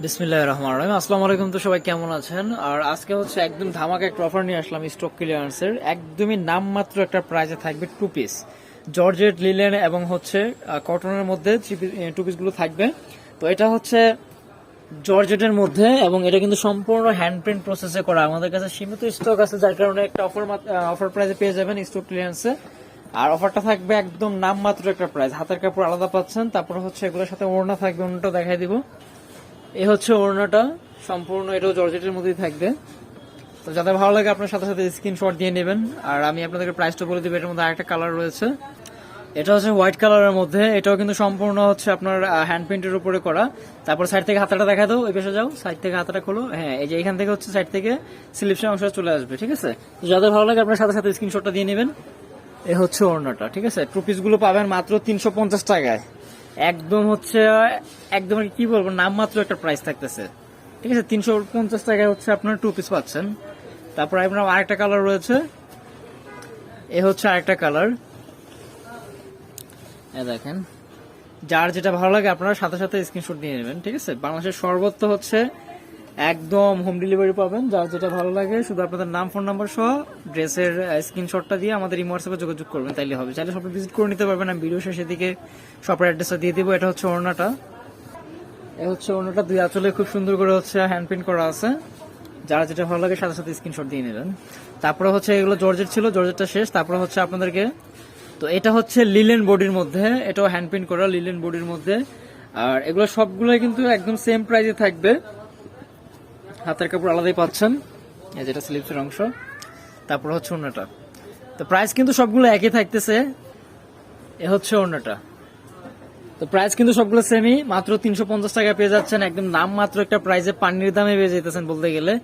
বিসমিল্লাহ রহমান রহিম। আসসালামু আলাইকুম তো সবাই, কেমন আছেন? আর আজকে হচ্ছে একদম ধামাকা একটা অফার নিয়ে আসলাম স্টক ক্লিয়ারেন্সের একদমই নামমাত্র একটা প্রাইজে থাকবে টু পিস জর্জেট লিলেন এবং হচ্ছে কটনের মধ্যে টু পিসগুলো থাকবে। তো এটা হচ্ছে জর্জেটের মধ্যে এবং এটা কিন্তু সম্পূর্ণ হ্যান্ড প্রিন্ট প্রসেসে করা। আমাদের কাছে সীমিত স্টক আছে, যার কারণে একটা অফার অফার প্রাইসে পেয়ে যাবেন স্টক ক্লিয়ারেন্সে আর অফারটা থাকবে একদম নামমাত্র একটা প্রাইস হাতের কাপড় আলাদা পাচ্ছেন, তারপর হচ্ছে এগুলোর সাথে ওড়না থাকবে, ওড়নাটা দেখাই দিব। এই হচ্ছে ওড়নাটা। সম্পূর্ণ এটাও জর্জেটের মধ্যেই থাকবে। তো যাদের ভালো লাগে, আপনার সাথে সাথে স্ক্রিনশট দিয়ে নেবেন। আর আমি আপনাদেরকে প্রাইসটা বলে দিব, এটার মধ্যে আরেকটা কালার রয়েছে। এটা হচ্ছে হোয়াইট কালারের মধ্যে। এটাও কিন্তু সম্পূর্ণ হচ্ছে আপনার হ্যান্ড প্রিন্টের উপরে করা। তারপর সাইড থেকে হাতাটা দেখা দাও ওই পাশে যাও। সাইড থেকে হাতাটা খোলো। হ্যাঁ এই যে এখান থেকে হচ্ছে সাইড থেকে স্লিপসের অংশ চলে আসবে, ঠিক আছে? তো যাদের ভালো লাগে, আপনার সাথে সাথে স্ক্রিনশটটা দিয়ে নেবেন। এ হচ্ছে ওড়নাটা, ঠিক আছে? টু গুলো পাবেন মাত্র তিনশো পঞ্চাশ টাকায়। একদম হচ্ছে, একদম কি বলব, নামমাত্র একটা প্রাইস থাকতেছে। ঠিক আছে, তিনশো পঞ্চাশ টাকায় হচ্ছে আপনার টু পিস পাচ্ছেন। তারপর আপনার আরেকটা কালার রয়েছে। এ হচ্ছে আরেকটা কালার দেখেন, যার যেটা ভালো লাগে আপনারা সাথে সাথে স্ক্রিনশট নিয়ে নেবেন, ঠিক আছে? বাংলাদেশের সর্বত্র হচ্ছে একদম হোম ডেলিভারি পাবেন। যার যেটা ভালো লাগে, শুধু আপনাদের নাম ফোন নাম্বার সহ ড্রেসের স্ক্রিনশটটা দিয়ে আমাদের ইমো হোয়াটসঅ্যাপে যোগাযোগ করবেন, তাইলে হবে। চাইলে সবাই ভিজিট করে নিতে পারবেন। আমি ভিডিও শেষের দিকে শপের অ্যাড্রেসটা দিয়ে দিব। এটা হচ্ছে ওড়নাটা। এ হচ্ছে ওড়নাটা। দুই আঁচলে খুব সুন্দর করে হচ্ছে হ্যান্ড প্রিন্ট করা আছে। যারা যেটা ভালো লাগে, সাথে সাথে স্ক্রিনশট দিয়ে নেবেন তারপরে হচ্ছে এগুলো জর্জেট ছিল জর্জেটটা শেষ। তারপরে হচ্ছে আপনাদেরকে, তো এটা হচ্ছে লিলেন বডির মধ্যে। এটাও হ্যান্ড প্রিন্ট করা লিলেন বডির মধ্যে। আর এগুলো সবগুলোই কিন্তু একদম সেম প্রাইসে থাকবে। হাতের কাপড় আলাদাই পাচ্ছেন। এই যেটা স্লিপসের অংশ। তারপর হচ্ছে অন্যটা তো প্রাইস কিন্তু সবগুলো একই থাকতেছে। এ হচ্ছে অন্যটা তো প্রাইস কিন্তু সবগুলো সেমই মাত্র তিনশো পঞ্চাশ টাকা পেয়ে যাচ্ছেন। একদম নাম মাত্র একটা প্রাইসে পানির দামে পেয়ে যেতেছেন বলতে গেলে।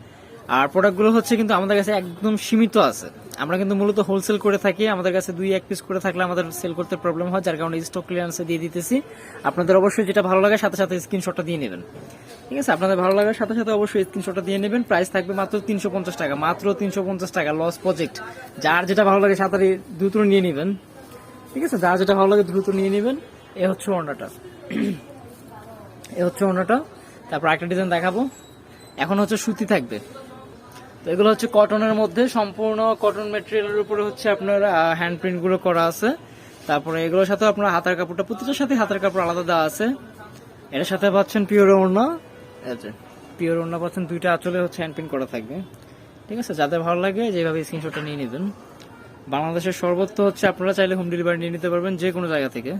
আর প্রোডাক্টগুলো হচ্ছে কিন্তু আমাদের কাছে একদম সীমিত আছে। আমরা কিন্তু মূলত হোলসেল করে থাকি। আমাদের কাছে দুই, এক পিস করে থাকলে আমাদের সেল করতে প্রবলেম হয়। যার কারণে স্টক ক্লিয়ারেন্সে দিয়ে দিতেছি। আপনাদের অবশ্যই যেটা ভালো লাগে, সাথে সাথে স্ক্রিনশটটা দিয়ে নেবেন। ঠিক আছে, আপনাদের ভালো লাগার সাথে সাথে অবশ্যই স্ক্রিনশটটা দিয়ে নেবেন। প্রাইস থাকবে মাত্র তিনশো পঞ্চাশ টাকা, মাত্র তিনশো পঞ্চাশ টাকা লস প্রজেক্ট যার যেটা ভালো লাগে সাথে দ্রুত নিয়ে নেবেন। ঠিক আছে, যার যেটা ভালো লাগে দ্রুত নিয়ে নেবেন, এ হচ্ছে ওড়নাটা এ হচ্ছে ওড়নাটা তারপর একটা ডিজাইন দেখাবো। এখন হচ্ছে সুতি থাকবে। তো এগুলো হচ্ছে কটনের মধ্যে, সম্পূর্ণ কটন মেটেরিয়ালের উপরে হচ্ছে আপনার হ্যান্ড প্রিন্টগুলো করা আছে। তারপরে এগুলোর সাথে আপনার হাতের কাপড়টা প্রতিটার সাথে হাতের কাপড় আলাদা দেওয়া আছে। এটার সাথে পাচ্ছেন পিওর ওড়না। পিওর ওড়না পাচ্ছেন দুইটা আঁচলে হচ্ছে হ্যান্ড প্রিন্ট করা থাকবে। ঠিক আছে? যাদের ভালো লাগে যেভাবে স্ক্রিনশটটা নিয়ে নেবেন। বাংলাদেশের সর্বত্র হচ্ছে আপনারা চাইলে হোম ডেলিভারি নিয়ে নিতে পারবেন যে কোনো জায়গা থেকে।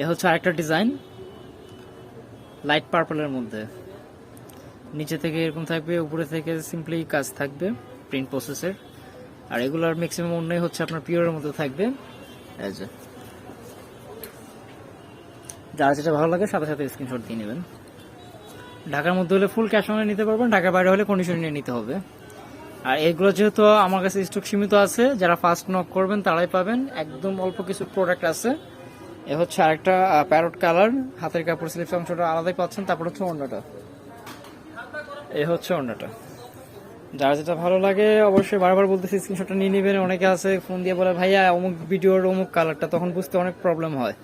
এ হচ্ছে আরেকটা ডিজাইন লাইট পার্পলের মধ্যে। নিচে থেকে এরকম থাকবে উপরে থেকে সিম্পলি কাজ থাকবে প্রিন্ট প্রসেসের আর এগুলার ম্যাক্সিমাম অন্যই হচ্ছে আপনার পিওরের মধ্যে থাকবে। যার যেটা ভালো লাগে সাথে সাথে স্ক্রিনশট দিয়ে নেবেন। ঢাকার মধ্যে হলে ফুল ক্যাশ অনে নিতে পারবেন, ঢাকার বাইরে হলে কন্ডিশন নিয়ে নিতে হবে। আর এগুলো যেহেতু আমার কাছে স্টক সীমিত আছে, যারা ফার্স্ট নক করবেন তারাই পাবেন। একদম অল্প কিছু প্রোডাক্ট আছে। এ হচ্ছে আরেকটা প্যারট কালার হাতের কাপড় স্লিপস অংশটা আলাদাই পাচ্ছেন, তারপর হচ্ছে অন্যটা এ হচ্ছে অন্যটা যার যেটা ভালো লাগে অবশ্যই বারবার বলতেছি স্ক্রিনশটটা নিয়ে নেবেন। অনেকে আছে ফোন দিয়ে বলে, ভাইয়া, অমুক ভিডিওর অমুক কালারটা তখন বুঝতে অনেক প্রবলেম হয়।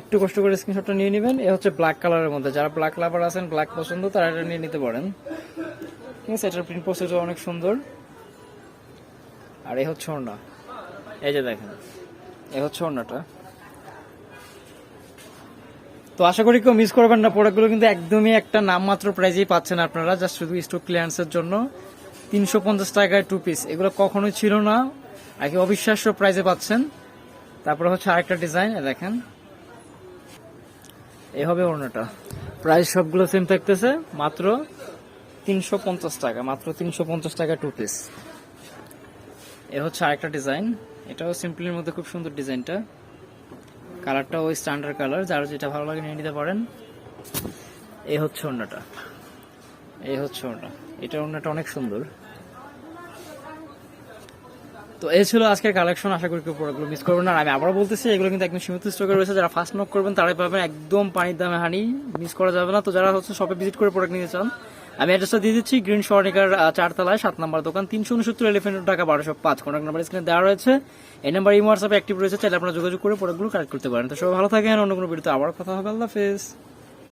একটু কষ্ট করে স্ক্রিনশটটা নিয়ে নেবেন। এ হচ্ছে ব্ল্যাক কালারের মধ্যে। যারা ব্ল্যাক লাভার আছেন ব্ল্যাক পছন্দ, তারা এটা নিয়ে নিতে পারেন। ঠিক আছে, এটার প্রিন্ট প্রসেসও অনেক সুন্দর। আর এ হচ্ছে ওড়না। এই যে দেখেন, এ হচ্ছে ওড়নাটা। তো আশা করি কেউ মিস করবেন না। প্রোডাক্টগুলো কিন্তু একদমই একটা নামমাত্র প্রাইজেই পাচ্ছেন আপনারা। জাস্ট শুধু স্টক ক্লিয়ারেন্সের জন্য। তিনশো পঞ্চাশ টাকায় টু পিস এগুলো কখনোই ছিল না। আর কি অবিশ্বাস্য প্রাইজে পাচ্ছেন। তারপরে হচ্ছে আরেকটা ডিজাইন দেখেন। এই হবে ওড়নাটা। প্রাইস সবগুলো সেম থাকতেছে, মাত্র তিনশো পঞ্চাশ টাকা, মাত্র তিনশো পঞ্চাশ টাকা টু পিস এ হচ্ছে আরেকটা ডিজাইন এটাও সিম্পলির মধ্যে খুব সুন্দর ডিজাইনটা কালারটা ওই স্ট্যান্ডার্ড কালার যার যেটা ভালো লাগে নিয়ে নিতে পারেন। এই হচ্ছে ওড়নাটা। এই হচ্ছে ওড়না। এটা ওড়নাটা অনেক সুন্দর। তো এই ছিল আজকের কালেকশন আশা করি কেউ প্রোডাক্টগুলো মিস করবেন না। আমি আবারও বলতেছি, এগুলো কিন্তু একদম সীমিত স্টকে রয়েছে। যারা ফার্স্ট নক করবেন, তারাই পাবেন একদম পানির দামে হানি মিস করা যাবে না। তো যারা হচ্ছে শপে ভিজিট করে প্রোডাক্ট নিতে চান, আমি অ্যাড্রেসটা দিয়ে দিচ্ছি গ্রিন স্বর্ণিকার চারতলায়, সাত নম্বর দোকান, তিনশো উনসত্তর এলিফেন্ট টাকা বারোশো পাঁচ। কন্ট্যাক্ট নাম্বার স্ক্রিনে দেওয়া রয়েছে। এই নাম্বার এই হোয়াটসঅ্যাপে অ্যাক্টিভ রয়েছে। চাইলে আপনারা যোগাযোগ করে প্রোডাক্টগুলো কালেক্ট করতে পারেন। তো সবাই ভালো থাকেন, অন্য কোনো ভিডিওতে আবার কথা হবে। আল্লাহ হাফেজ।